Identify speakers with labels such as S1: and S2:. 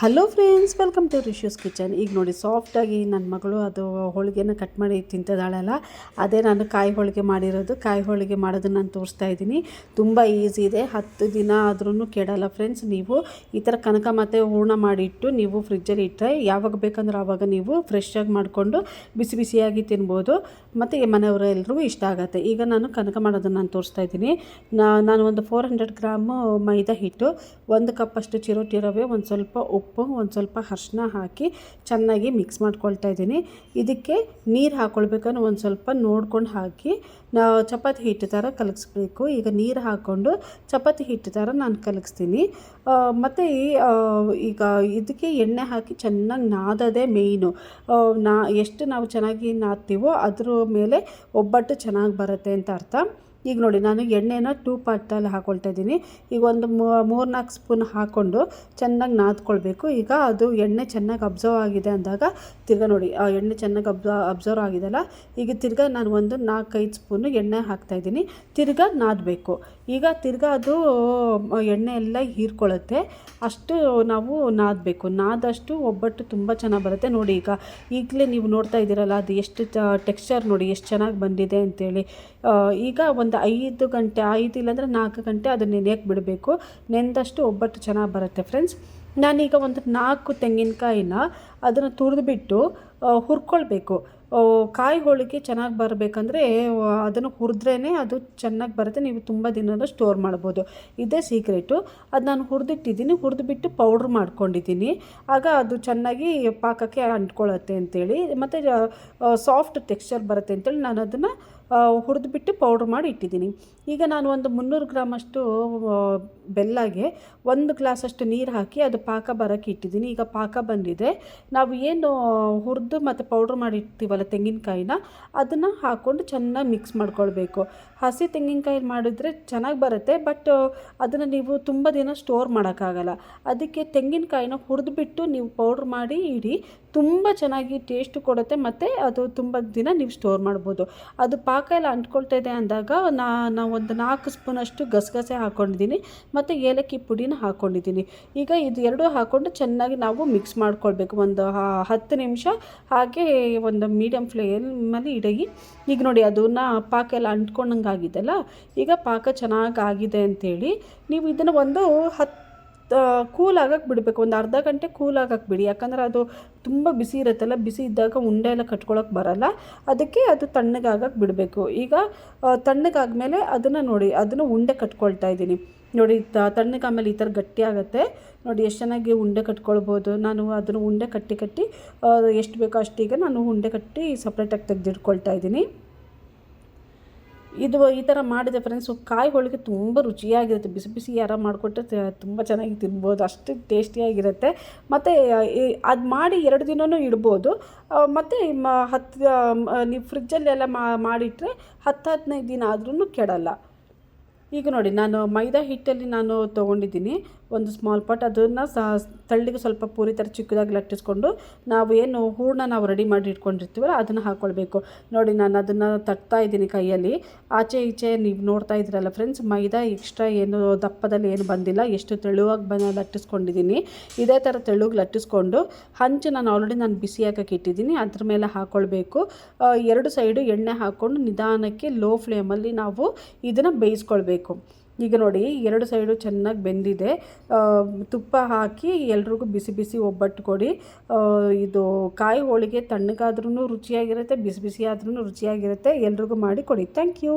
S1: Hello friends welcome to ರಿಶ್ಯೂಸ್ kitchen ಈಗ ನೋಡಿ ಸಾಫ್ಟಾಗಿ ನನ್ನ ಮಗಳು ಅದು ಹೋಳಿಗೆನ ಕಟ್ ಮಾಡಿ ತಿಂತಿದ್ದಾಳಲ್ಲ, ಅದೇ ನಾನು ಕಾಯಿ ಹೋಳಿಗೆ ಮಾಡಿರೋದು. ಕಾಯಿ ಹೋಳಿಗೆ ಮಾಡೋದನ್ನ ನಾನು ತೋರಿಸ್ತಾ ಇದ್ದೀನಿ. ತುಂಬ ಈಸಿ ಇದೆ. ಹತ್ತು ದಿನ ಆದ್ರೂ ಕೆಡಲ್ಲ ಫ್ರೆಂಡ್ಸ್ ನೀವು ಈ ಥರ ಕನಕ ಮತ್ತು ಹೂರ್ಣ ಮಾಡಿಟ್ಟು ನೀವು ಫ್ರಿಜ್ಜಲ್ಲಿ ಇಟ್ಟರೆ ಯಾವಾಗ ಬೇಕಂದ್ರೆ ಆವಾಗ ನೀವು ಫ್ರೆಶ್ಶಾಗಿ ಮಾಡಿಕೊಂಡು ಬಿಸಿ ಬಿಸಿಯಾಗಿ ತಿನ್ಬೋದು. ಮತ್ತು ಮನೆಯವರೆಲ್ಲರಿಗೂ ಇಷ್ಟ ಆಗುತ್ತೆ. ಈಗ ನಾನು ಕನಕ ಮಾಡೋದನ್ನು ನಾನು ತೋರಿಸ್ತಾ ಇದ್ದೀನಿ. ನಾನು ಒಂದು ಫೋರ್ ಹಂಡ್ರೆಡ್ ಗ್ರಾಮು ಮೈದಾ ಹಿಟ್ಟು, ಒಂದು ಕಪ್ಪಷ್ಟು ಚಿರೋಟಿ ರವೆ, ಒಂದು ಸ್ವಲ್ಪ ಉಪ್ಪು ಒಂದು ಸ್ವಲ್ಪ ಅರ್ಶಿನ ಹಾಕಿ ಚೆನ್ನಾಗಿ ಮಿಕ್ಸ್ ಮಾಡ್ಕೊಳ್ತಾ ಇದ್ದೀನಿ. ಇದಕ್ಕೆ ನೀರು ಹಾಕ್ಕೊಳ್ಬೇಕಂದ್ರೆ ಒಂದು ಸ್ವಲ್ಪ ನೋಡ್ಕೊಂಡು ಹಾಕಿ, ನಾವು ಚಪಾತಿ ಹಿಟ್ಟು ಥರ ಕಲಗಿಸ್ಬೇಕು. ಈಗ ನೀರು ಹಾಕ್ಕೊಂಡು ಚಪಾತಿ ಹಿಟ್ಟು ಥರ ನಾನು ಕಲಗಿಸ್ತೀನಿ. ಮತ್ತು ಈಗ ಇದಕ್ಕೆ ಎಣ್ಣೆ ಹಾಕಿ ಚೆನ್ನಾಗಿ ನಾದೋದೇ ಮೇಯ್ನು ನಾ, ಎಷ್ಟು ನಾವು ಚೆನ್ನಾಗಿ ನಾದ್ತೀವೋ ಅದ್ರ ಮೇಲೆ ಒಬ್ಬಟ್ಟು ಚೆನ್ನಾಗಿ ಬರುತ್ತೆ ಅಂತ ಅರ್ಥ. ಈಗ ನೋಡಿ, ನಾನು ಎಣ್ಣೆನ ಟೂ ಪಾರ್ಟಲ್ಲಿ ಹಾಕ್ಕೊಳ್ತಾ ಇದ್ದೀನಿ. ಈಗ ಒಂದು ಮೂರು ನಾಲ್ಕು ಸ್ಪೂನ್ ಹಾಕ್ಕೊಂಡು ಚೆನ್ನಾಗಿ ನಾದ್ಕೊಳ್ಬೇಕು. ಈಗ ಅದು ಎಣ್ಣೆ ಚೆನ್ನಾಗಿ ಅಬ್ಸರ್ವ್ ಆಗಿದೆ ಅಂದಾಗ, ತಿರ್ಗಾ ನೋಡಿ, ಆ ಎಣ್ಣೆ ಚೆನ್ನಾಗಿ ಅಬ್ಸ ಅಬ್ಸರ್ವ್ ಆಗಿದೆಲ್ಲ, ಈಗ ತಿರ್ಗಾ ನಾನು ಒಂದು ನಾಲ್ಕೈದು ಸ್ಪೂನು ಎಣ್ಣೆ ಹಾಕ್ತಾಯಿದ್ದೀನಿ ತಿರ್ಗಾ ನಾದಬೇಕು. ಈಗ ತಿರ್ಗಾ ಅದು, ಎಣ್ಣೆ ಎಲ್ಲ ಹೀರ್ಕೊಳ್ಳುತ್ತೆ ಅಷ್ಟು ನಾವು ನಾದಬೇಕು. ನಾದಷ್ಟು ಒಬ್ಬಟ್ಟು ತುಂಬ ಚೆನ್ನಾಗಿ ಬರುತ್ತೆ. ನೋಡಿ ಈಗ, ಈಗಲೇ ನೀವು ನೋಡ್ತಾ ಇದ್ದೀರಲ್ಲ, ಅದು ಎಷ್ಟು ಟೆಕ್ಸ್ಚರ್ ನೋಡಿ, ಎಷ್ಟು ಚೆನ್ನಾಗಿ ಬಂದಿದೆ ಅಂತೇಳಿ. ಈಗ ಒಂದು ಐದು ಗಂಟೆ, ಐದು ಇಲ್ಲಾಂದರೆ ನಾಲ್ಕು ಗಂಟೆ ಅದು ನೆನೆಯಕ್ಕೆ ಬಿಡಬೇಕು. ನೆಂದಷ್ಟು ಒಬ್ಬಟ್ಟು ಚೆನ್ನಾಗಿ ಬರುತ್ತೆ ಫ್ರೆಂಡ್ಸ್ ನಾನೀಗ ಒಂದು ನಾಲ್ಕು ತೆಂಗಿನಕಾಯಿನ ಅದನ್ನು ತುರಿದ್ಬಿಟ್ಟು ಹುರ್ಕೊಳ್ಬೇಕು. ಕಾಯಿ ಹೋಳಿಗೆ ಚೆನ್ನಾಗಿ ಬರಬೇಕಂದ್ರೆ ಅದನ್ನು ಹುರಿದ್ರೇ ಅದು ಚೆನ್ನಾಗಿ ಬರುತ್ತೆ. ನೀವು ತುಂಬ ದಿನ ಸ್ಟೋರ್ ಮಾಡ್ಬೋದು. ಇದೇ ಸೀಕ್ರೆಟು. ಅದು ನಾನು ಹುರಿದಿಟ್ಟಿದ್ದೀನಿ. ಹುರಿದ್ಬಿಟ್ಟು ಪೌಡ್ರ್ ಮಾಡ್ಕೊಂಡಿದ್ದೀನಿ. ಆಗ ಅದು ಚೆನ್ನಾಗಿ ಪಾಕಕ್ಕೆ ಅಂಟ್ಕೊಳ್ಳುತ್ತೆ ಅಂತೇಳಿ, ಮತ್ತು ಸಾಫ್ಟ್ ಟೆಕ್ಸ್ಚರ್ ಬರುತ್ತೆ ಅಂತೇಳಿ ನಾನು ಅದನ್ನು ಹುರಿದ್ಬಿಟ್ಟು ಪೌಡ್ರ್ ಮಾಡಿ ಇಟ್ಟಿದ್ದೀನಿ. ಈಗ ನಾನು ಒಂದು ಮುನ್ನೂರು ಗ್ರಾಮಷ್ಟು ಬೆಲ್ಲಗೆ ಒಂದು ಗ್ಲಾಸಷ್ಟು ನೀರು ಹಾಕಿ ಅದು ಪಾಕ ಬರೋಕ್ಕೆ ಇಟ್ಟಿದ್ದೀನಿ. ಈಗ ಪಾಕ ಬಂದಿದೆ. ನಾವು ಏನು ಹುರಿದು ಮತ್ತು ಪೌಡ್ರ್ ಮಾಡಿ ಇಡ್ತೀವಲ್ಲ ತೆಂಗಿನಕಾಯಿನ, ಅದನ್ನು ಹಾಕ್ಕೊಂಡು ಚೆನ್ನಾಗಿ ಮಿಕ್ಸ್ ಮಾಡ್ಕೊಳ್ಬೇಕು. ಹಸಿ ತೆಂಗಿನಕಾಯಿ ಮಾಡಿದರೆ ಚೆನ್ನಾಗಿ ಬರುತ್ತೆ ಬಟ್ ಅದನ್ನು ನೀವು ತುಂಬ ದಿನ ಸ್ಟೋರ್ ಮಾಡೋಕ್ಕಾಗಲ್ಲ. ಅದಕ್ಕೆ ತೆಂಗಿನಕಾಯಿನ ಹುರಿದ್ಬಿಟ್ಟು ನೀವು ಪೌಡ್ರ್ ಮಾಡಿ ಇಡಿ, ತುಂಬ ಚೆನ್ನಾಗಿ ಟೇಸ್ಟ್ ಕೊಡುತ್ತೆ, ಮತ್ತು ಅದು ತುಂಬ ದಿನ ನೀವು ಸ್ಟೋರ್ ಮಾಡ್ಬೋದು. ಅದು ಪಾಕ ಎಲ್ಲ ಅಂಟ್ಕೊಳ್ತಾ ಇದೆ ಅಂದಾಗ ನಾ ಒಂದು ನಾಲ್ಕು ಸ್ಪೂನಷ್ಟು ಗಸಗಸೆ ಹಾಕ್ಕೊಂಡಿದ್ದೀನಿ ಮತ್ತು ಏಲಕ್ಕಿ ಪುಡಿನ ಹಾಕ್ಕೊಂಡಿದ್ದೀನಿ ಈಗ ಇದು ಎರಡೂ ಹಾಕ್ಕೊಂಡು ಚೆನ್ನಾಗಿ ನಾವು ಮಿಕ್ಸ್ ಮಾಡ್ಕೊಳ್ಬೇಕು. ಒಂದು ಹತ್ತು ನಿಮಿಷ ಹಾಗೆ ಒಂದು ಮೀಡಿಯಮ್ ಫ್ಲೇಮಲ್ಲಿ ಇಡಗಿ, ಈಗ ನೋಡಿ ಅದನ್ನು ಪಾಕ ಎಲ್ಲ ಅಂಟ್ಕೊಂಡಂಗೆ ಆಗಿದೆಲ್ಲ ಈಗ ಪಾಕ ಚೆನ್ನಾಗಿ ಆಗಿದೆ ಅಂಥೇಳಿ ನೀವು ಇದನ್ನು ಒಂದು ಹತ್ತು ಕೂಲ್ ಆಗಕ್ಕೆ ಬಿಡಬೇಕು. ಒಂದು ಅರ್ಧ ಗಂಟೆ ಕೂಲ್ ಆಗಕ್ಕೆ ಬಿಡಿ. ಯಾಕಂದರೆ ಅದು ತುಂಬ ಬಿಸಿ ಇರುತ್ತಲ್ಲ ಬಿಸಿ ಇದ್ದಾಗ ಉಂಡೆ ಎಲ್ಲ ಕಟ್ಕೊಳಕ್ಕೆ ಬರಲ್ಲ. ಅದಕ್ಕೆ ಅದು ತಣ್ಣಗಾಗಕ್ಕೆ ಬಿಡಬೇಕು. ಈಗ ತಣ್ಣಗಾದ್ಮೇಲೆ ಅದನ್ನು ನೋಡಿ, ಅದನ್ನು ಉಂಡೆ ಕಟ್ಕೊಳ್ತಾ ಇದ್ದೀನಿ. ನೋಡಿ ತಣ್ಣಗೆ ಆಮೇಲೆ ಈ ಥರ ಗಟ್ಟಿ ನೋಡಿ, ಎಷ್ಟು ಚೆನ್ನಾಗಿ ಉಂಡೆ ಕಟ್ಕೊಳ್ಬೋದು. ನಾನು ಅದನ್ನು ಉಂಡೆ ಕಟ್ಟಿ ಕಟ್ಟಿ ಎಷ್ಟು ಬೇಕೋ ಅಷ್ಟೀಗ ನಾನು ಉಂಡೆ ಕಟ್ಟಿ ಸಪ್ರೇಟಾಗಿ ತೆಗೆದಿಟ್ಕೊಳ್ತಾ ಇದ್ದೀನಿ. ಇದು ಈ ಥರ ಮಾಡಿದೆ ಫ್ರೆಂಡ್ಸು ಕಾಯಿ ಹೋಳಿಗೆ ತುಂಬ ರುಚಿಯಾಗಿರುತ್ತೆ. ಬಿಸಿ ಬಿಸಿ ಯಾರ ಮಾಡಿಕೊಟ್ರೆ ತುಂಬ ಚೆನ್ನಾಗಿ ತಿನ್ಬೋದು. ಅಷ್ಟು ಟೇಸ್ಟಿಯಾಗಿರುತ್ತೆ. ಮತ್ತು ಅದು ಮಾಡಿ ಎರಡು ದಿನವೂ ಇಡ್ಬೋದು. ಮತ್ತು ಮ ಹತ್ತು ನೀವು ಫ್ರಿಜ್ಜಲ್ಲೆಲ್ಲ ಮಾಡಿಟ್ಟರೆ ಹತ್ತು ಹದಿನೈದು ದಿನ ಆದ್ರೂ ಕೆಡಲ್ಲ. ಈಗ ನೋಡಿ, ನಾನು ಮೈದಾ ಹಿಟ್ಟಲ್ಲಿ ನಾನು ತೊಗೊಂಡಿದ್ದೀನಿ. ಒಂದು ಸ್ಮಾಲ್ ಪಾಟ್ ಅದನ್ನು ಸಹ ತಳ್ಳಿಗೆ ಸ್ವಲ್ಪ ಪೂರಿ ಥರ ಚಿಕ್ಕದಾಗಿ ಲಟ್ಟಿಸ್ಕೊಂಡು ನಾವು ಏನು ಹೂರಣ ನಾವು ರೆಡಿ ಮಾಡಿ ಇಟ್ಕೊಂಡಿರ್ತೀವಲ್ಲ, ಅದನ್ನು ಹಾಕ್ಕೊಳ್ಬೇಕು ನೋಡಿ, ನಾನು ಅದನ್ನು ತಟ್ತಾ ಇದ್ದೀನಿ ಕೈಯಲ್ಲಿ. ಆಚೆ ಈಚೆ ನೀವು ನೋಡ್ತಾ ಇದ್ದೀರಲ್ಲ ಫ್ರೆಂಡ್ಸ್ ಮೈದಾ ಎಕ್ಸ್ಟ್ರಾ ಏನು ದಪ್ಪದಲ್ಲಿ ಏನು ಬಂದಿಲ್ಲ, ಎಷ್ಟು ತೆಳುವಾಗಿ ಬ, ಲಟ್ಟಿಸ್ಕೊಂಡಿದ್ದೀನಿ. ಇದೇ ಥರ ತೆಳುಗೆ ಲಟ್ಟಿಸ್ಕೊಂಡು ಹಂಚು ನಾನು ಆಲ್ರೆಡಿ ನಾನು ಬಿಸಿ ಹಾಕಕ್ಕೆ ಇಟ್ಟಿದ್ದೀನಿ. ಅದ್ರ ಮೇಲೆ ಹಾಕ್ಕೊಳ್ಬೇಕು ಎರಡು ಸೈಡು ಎಣ್ಣೆ ಹಾಕ್ಕೊಂಡು ನಿಧಾನಕ್ಕೆ ಲೋ ಫ್ಲೇಮಲ್ಲಿ ನಾವು ಇದನ್ನು ಬೇಯಿಸ್ಕೊಳ್ಬೇಕು. ಈಗ ನೋಡಿ, ಎರಡು ಸೈಡು ಚೆನ್ನಾಗಿ ಬೆಂದಿದೆ. ತುಪ್ಪ ಹಾಕಿ ಎಲ್ರಿಗೂ ಬಿಸಿ ಬಿಸಿ ಒಬ್ಬಟ್ಟು ಕೊಡಿ ಇದು ಕಾಯಿ ಹೋಳಿಗೆ ತಣ್ಣಗಾದ್ರೂ ರುಚಿಯಾಗಿರುತ್ತೆ, ಬಿಸಿ ಬಿಸಿ ಆದ್ರೂ ರುಚಿಯಾಗಿರುತ್ತೆ. ಎಲ್ರಿಗೂ ಮಾಡಿ ಕೊಡಿ. Thank you.